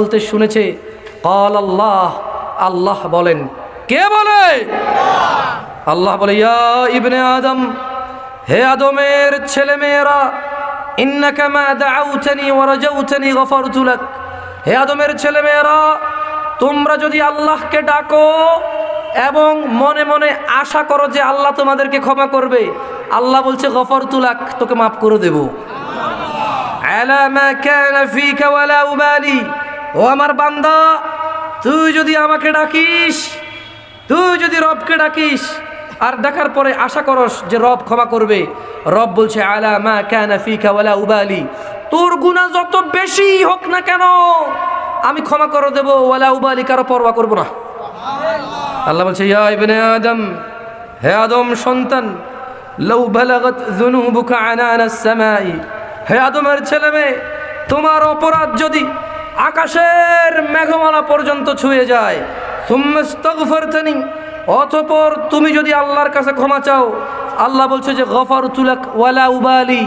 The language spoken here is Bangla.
বলতে শুনেছে কল আল্লাহ আল্লাহ বলেন। কে বলে? আল্লাহ বলে ইয়া ইবনে আদম হে আদমের ছেলে মেয়েরা ইন্নাকা মা দাউতানি ওয়া রাজাউতানি গফারতু লাক। হে আদমের ছেলে মেয়েরা তোমরা যদি আল্লাহকে ডাকো এবং মনে মনে আশা করো যে আল্লাহ তোমাদেরকে ক্ষমা করবে আল্লাহ বলছে গফারতু লাক তোকে মাফ করে দেবো। আলা মা কানা ফিকা ওয়ালা উবালি। ও আমার বান্দা, তুই যদি আমাকে ডাকিস, তুই যদি রবকে ডাকিস, আর ডাকার পরে আশা করস যে রব ক্ষমা করবে, রব বলছে, আলা মা কানা ফিকা ওয়ালা উবালি। তোর গুনাহ যত বেশি হোক না কেন, আমি ক্ষমা করে দেব, ওয়ালা উবালি কারও পরোয়া করব না। আল্লাহ বলছে, ইয়া ইবনে আদম, হে আদম সন্তান লৌ বালাগত যুনুবুকা আনানাস সামাই। হে আদমের ছেলে মেয়ে, তোমার অপরাধ যদি আকাশের মেঘমালা পর্যন্ত ছুঁয়ে যায়। অতপর তুমি যদি আল্লাহর কাছে ক্ষমা চাও, আল্লাহ বলছে যে গফার তুলাক ওয়ালা উবালি।